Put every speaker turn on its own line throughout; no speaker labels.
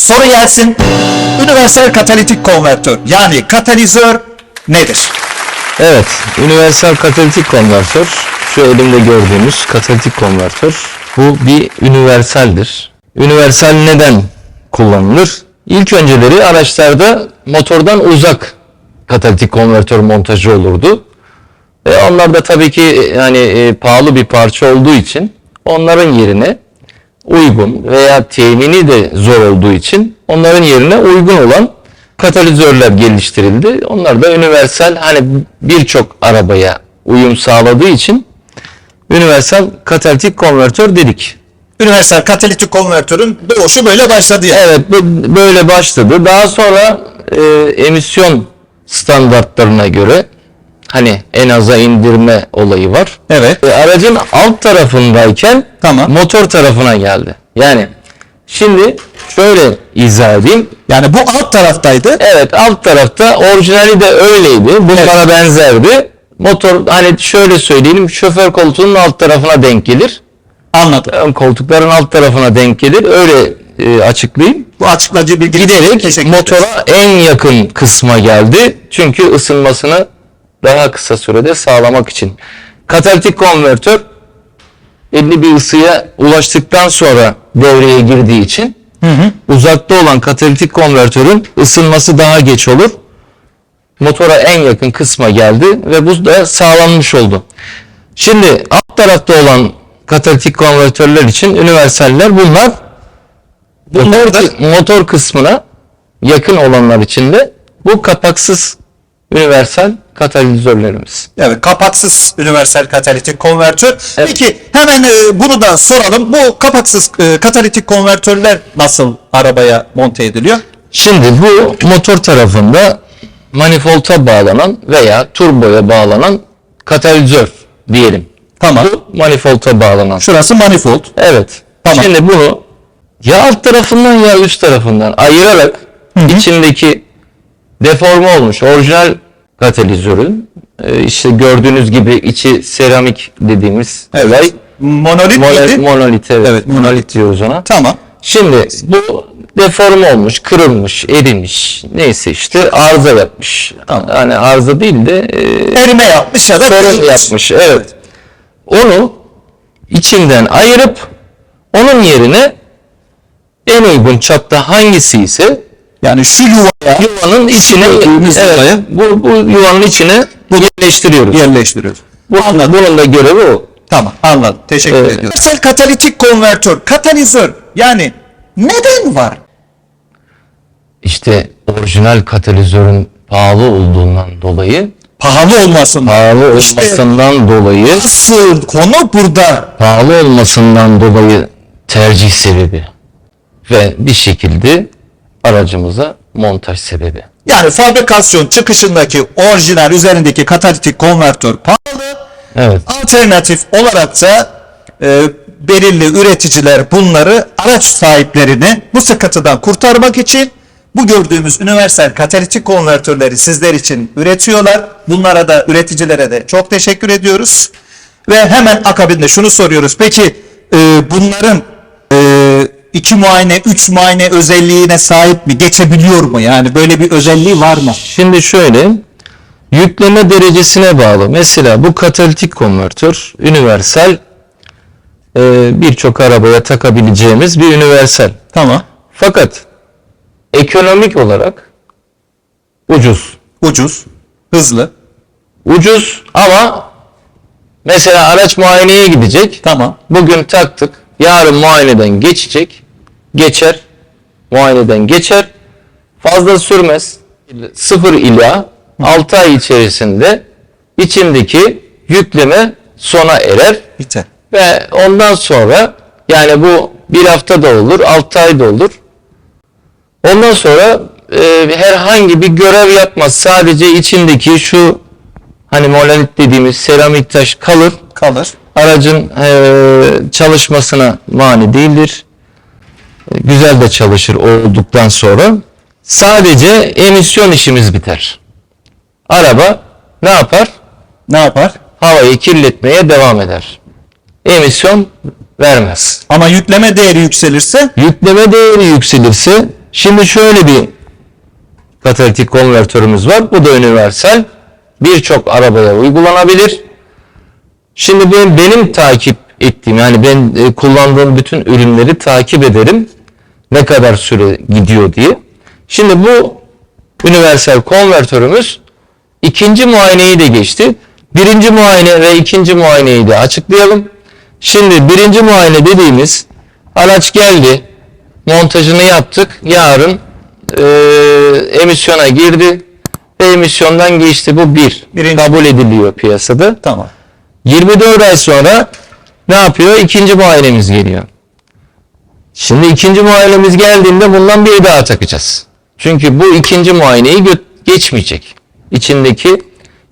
Soru gelsin. Universal katalitik konvertör yani katalizör nedir?
Evet, universal katalitik konvertör. Şu elimde gördüğünüz katalitik konvertör. Bu bir universaldir. Universal neden kullanılır? İlk önceleri araçlarda motordan uzak katalitik konvertör montajı olurdu. E onlar da tabii ki yani e, pahalı bir parça olduğu için onların yerine uygun veya temini de zor olduğu için onların yerine uygun olan katalizörler geliştirildi. Onlar da universal hani birçok arabaya uyum sağladığı için universal katalitik konvertör dedik.
Universal katalitik konvertörün doğuşu böyle başladı yani.
Evet böyle başladı. Daha sonra e, emisyon standartlarına göre hani en aza indirme olayı var.
Evet.
E, aracın alt tarafındayken
Tamam.
motor tarafına geldi. Yani şimdi şöyle izah edeyim.
Yani bu alt taraftaydı.
Evet alt tarafta orijinali de öyleydi. Bunlara benzerdi. Motor hani şöyle söyleyelim şoför koltuğunun alt tarafına denk gelir.
Anladım.
Koltukların alt tarafına denk gelir. Öyle e, açıklayayım.
Bu açıklayıcı bilgi
Giderek motora en yakın kısma geldi. Çünkü ısınmasını daha kısa sürede sağlamak için. Katalitik konvertör belli bir ısıya ulaştıktan sonra devreye girdiği için uzakta olan katalitik konvertörün ısınması daha geç olur. Motora en yakın kısma geldi ve bu da sağlanmış oldu. Şimdi alt tarafta olan katalitik konvertörler için universaller bunlar. Bunlar da motor kısmına yakın olanlar için de bu kapaksız universal katalizörlerimiz.
Evet, kapaksız universal katalitik konvertör. Peki hemen e, bunu da soralım. Bu kapaksız e, katalitik konvertörler nasıl arabaya monte ediliyor?
Şimdi bu motor tarafında manifolta bağlanan veya turboya bağlanan katalizör diyelim.
Tamam.
Bu manifolta bağlanan.
Şurası manifold.
Evet.
Tamam.
Şimdi bunu ya alt tarafından ya üst tarafından ayırarak içindeki deforme olmuş orijinal katalizörün e, işte gördüğünüz gibi içi seramik dediğimiz olay
Monolit
Mono-
miydi?
monolit evet.
Evet, monolit.
diyoruz ona.
Tamam.
Şimdi bu deforme olmuş, kırılmış, erimiş, neyse işte arıza yapmış. Yani arıza değil de e,
Erime yapmış ya da
sorun yapmış. Evet. Onu içinden ayırıp onun yerine en uygun çapta hangisi ise
Yani şu yuvaya
yuvanın içine
gördüğümüz
evet,
yuvaya
bu, bu yuvanın içine yerleştiriyoruz.
yerleştiriyoruz.
Bu, bunun da görevi o.
Tamam anladım. Teşekkür
Evet.
ediyorum. Universal katalitik konvertör, katalizör yani neden var?
İşte orijinal katalizörün pahalı olduğundan dolayı
Pahalı olmasın.
pahalı
İşte-
olmasından dolayı
Asıl konu burada.
pahalı olmasından dolayı tercih sebebi ve bir şekilde aracımıza montaj sebebi.
Yani fabrikasyon çıkışındaki orijinal üzerindeki katalitik konvertör pahalı.
Evet.
Alternatif olarak da e, belirli üreticiler bunları araç sahiplerini bu sıkıntıdan kurtarmak için bu gördüğümüz universal katalitik konvertörleri sizler için üretiyorlar. Bunlara da üreticilere de çok teşekkür ediyoruz. Ve hemen akabinde şunu soruyoruz. Peki e, bunların e, iki muayene, üç muayene özelliğine sahip mi? Geçebiliyor mu? Yani böyle bir özelliği var mı?
Şimdi şöyle yükleme derecesine bağlı. Mesela bu katalitik konvertör universal e, birçok arabaya takabileceğimiz bir universal.
Tamam.
Fakat ekonomik olarak ucuz.
Ucuz, hızlı.
Ucuz ama mesela araç muayeneye gidecek.
Tamam.
Bugün taktık. Yarın muayeneden geçecek. Geçer. Muayeneden geçer. Fazla sürmez. 0 ila 6 ay içerisinde içindeki yükleme sona erer.
Biter.
Ve ondan sonra yani bu bir hafta da olur, 6 ay da olur. Ondan sonra e, herhangi bir görev yapmaz. Sadece içindeki şu hani monolit dediğimiz seramik taş kalır
Kalır.
Aracın eee, çalışmasına mani değildir. E, Güzel de çalışır olduktan sonra. Sadece emisyon işimiz biter. Araba ne yapar?
Ne yapar?
Havayı kirletmeye devam eder. Emisyon vermez.
Ama yükleme değeri yükselirse
Yükleme değeri yükselirse Şimdi şöyle bir katalitik konvertörümüz var. Bu da universal. Birçok arabaya uygulanabilir. Şimdi ben benim takip ettiğim yani ben e, kullandığım bütün ürünleri takip ederim. Ne kadar süre gidiyor diye. Şimdi bu universal konvertörümüz ikinci muayeneyi de geçti. Birinci muayene ve ikinci muayeneyi de açıklayalım. Şimdi birinci muayene dediğimiz araç geldi, montajını yaptık. Yarın e, emisyona girdi ve emisyondan geçti. Bu bir.
Birinci.
Kabul ediliyor piyasada.
Tamam.
24 ay sonra ne yapıyor? İkinci muayenemiz geliyor. Şimdi ikinci muayenemiz geldiğinde bundan bir daha takacağız. Çünkü bu ikinci muayeneyi geçmeyecek. İçindeki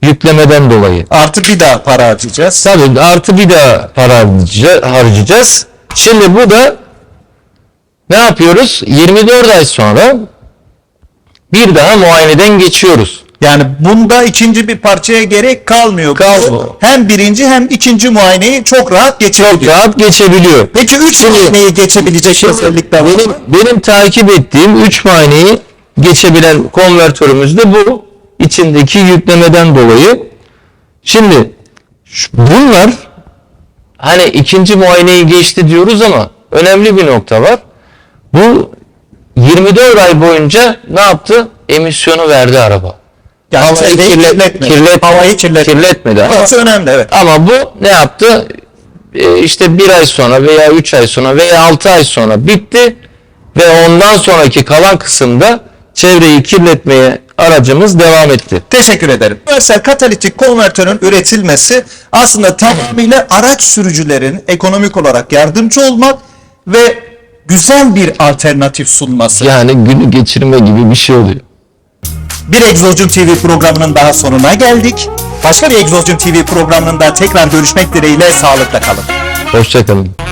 yüklemeden dolayı.
Artı bir daha para harcayacağız.
Tabii artı bir daha para harca- harcayacağız. Şimdi bu da ne yapıyoruz? 24 ay sonra bir daha muayeneden geçiyoruz.
Yani bunda ikinci bir parçaya gerek kalmıyor.
Kalmıyor.
Hem birinci hem ikinci muayeneyi çok rahat
Çok
geçebiliyor.
rahat geçebiliyor.
Peki üç muayeneyi geçebilecek özellikler var
Benim,
mı?
benim takip ettiğim 3 muayeneyi geçebilen konvertörümüz de bu. içindeki yüklemeden dolayı. Şimdi bunlar hani ikinci muayeneyi geçti diyoruz ama önemli bir nokta var. Bu 24 ay boyunca ne yaptı? Emisyonu verdi araba.
Yani
Havayı
çevreyi
kirlet-
kirletmedi.
kirlet-
Havayı kirletmedi.
kirletmedi ama-
Burası önemli evet.
Ama bu ne yaptı? Ee, işte bir ay sonra veya üç ay sonra veya altı ay sonra bitti ve ondan sonraki kalan kısımda çevreyi kirletmeye aracımız devam etti.
Teşekkür ederim. Universal katalitik konvertörün üretilmesi aslında tamamıyla araç sürücülerin ekonomik olarak yardımcı olmak ve güzel bir alternatif sunması.
Yani günü geçirme gibi bir şey oluyor.
Bir Egzozcum TV programının daha sonuna geldik. Başka bir Egzozcum TV programında tekrar görüşmek dileğiyle sağlıkla kalın.
Hoşçakalın.